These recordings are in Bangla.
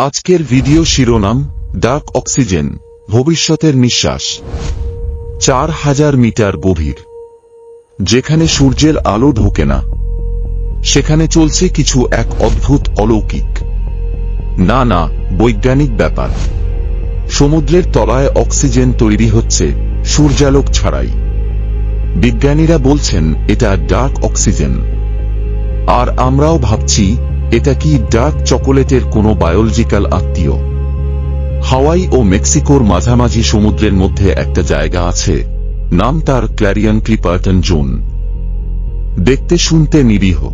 আজকের ভিডিও শিরোনাম, ডার্ক অক্সিজেন, ভবিষ্যতের নিঃশ্বাস। চার হাজার মিটার গভীর। যেখানে সূর্যের আলো ঢোকে না। সেখানে চলছে কিছু এক অদ্ভুত অলৌকিক। না না, বৈজ্ঞানিক ব্যাপার। সমুদ্রের তলায় অক্সিজেন তৈরি হচ্ছে, সূর্যালোক ছাড়াই। বিজ্ঞানীরা বলছেন, এটা ডার্ক অক্সিজেন। আর আমরাও ভাবছি এটা কি ডার্ক চকোলেটের কোনো বায়োলজিক্যাল আত্মীয়? হাওয়াই ও মেক্সিকোর মাঝামাঝি সমুদ্রের মধ্যে একটা জায়গা আছে, নাম তার ক্ল্যারিয়ন ক্লিপার্টন জোন। দেখতে শুনতে নিরীহ।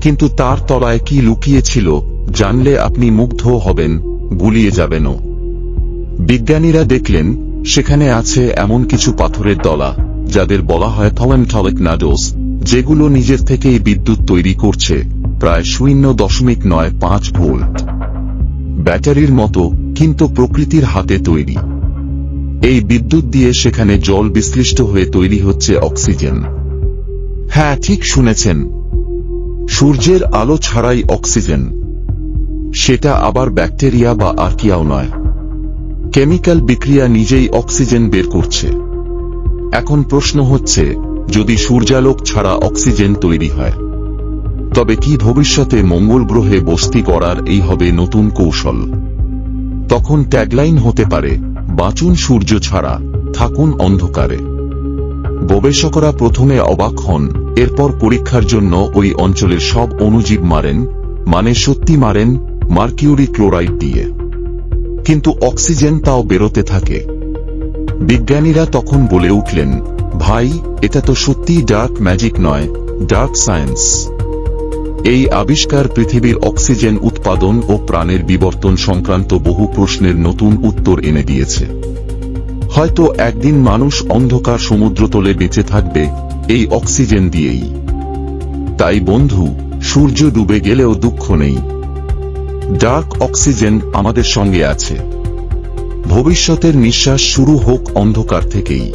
কিন্তু তার তলায় কি লুকিয়েছিল জানলে আপনি মুগ্ধ হবেন, গুলিয়ে যাবেনও। বিজ্ঞানীরা দেখলেন, সেখানে আছে এমন কিছু পাথরের দলা, যাদের বলা হয় থলেন্টলিক নাডোস, যেগুলো নিজের থেকেই বিদ্যুৎ তৈরি করছে। প্রায় শূন্য দশমিক নয় পাঁচ ভোল্ট। ব্যাটারির মতো, কিন্তু প্রকৃতির হাতে তৈরি। এই বিদ্যুৎ দিয়ে সেখানে জল বিশ্লিষ্ট হয়ে তৈরি হচ্ছে অক্সিজেন। হ্যাঁ ঠিক শুনেছেন। সূর্যের আলো ছাড়াই অক্সিজেন। সেটা আবার ব্যাকটেরিয়া বা আর্কিয়াও নয়। কেমিক্যাল বিক্রিয়া নিজেই অক্সিজেন বের করছে। এখন প্রশ্ন হচ্ছে, যদি সূর্যালোক ছাড়া অক্সিজেন তৈরি হয়? তবে কি ভবিষ্যতে মঙ্গল গ্রহে বস্তি করার এই হবে নতুন কৌশল। তখন ট্যাগলাইন হতে পারে, বাঁচুন সূর্য ছাড়া, থাকুন অন্ধকারে। গবেষকরা প্রথমে অবাক হন, এরপর পরীক্ষার জন্য ওই অঞ্চলের সব অণুজীব মারেন মানে সত্যি মারেন, মার্কিউরি ক্লোরাইড দিয়ে। কিন্তু অক্সিজেন তাও বেরোতে থাকে। বিজ্ঞানীরা তখন বলে উঠলেন, ভাই, এটা তো সত্যিই ডার্ক ম্যাজিক নয় ডার্ক সায়েন্স এই আবিষ্কার পৃথিবীর অক্সিজেন উৎপাদন ও প্রাণের বিবর্তন সংক্রান্ত বহু প্রশ্নের নতুন উত্তর এনে দিয়েছে। হয়তো একদিন মানুষ অন্ধকার সমুদ্রতলে বেঁচে থাকবে, এই অক্সিজেন দিয়েই। তাই বন্ধু, সূর্য ডুবে গেলেও দুঃখ নেই। ডার্ক অক্সিজেন আমাদের সঙ্গে আছে। ভবিষ্যতের নিঃশ্বাস শুরু হোক অন্ধকার থেকেই।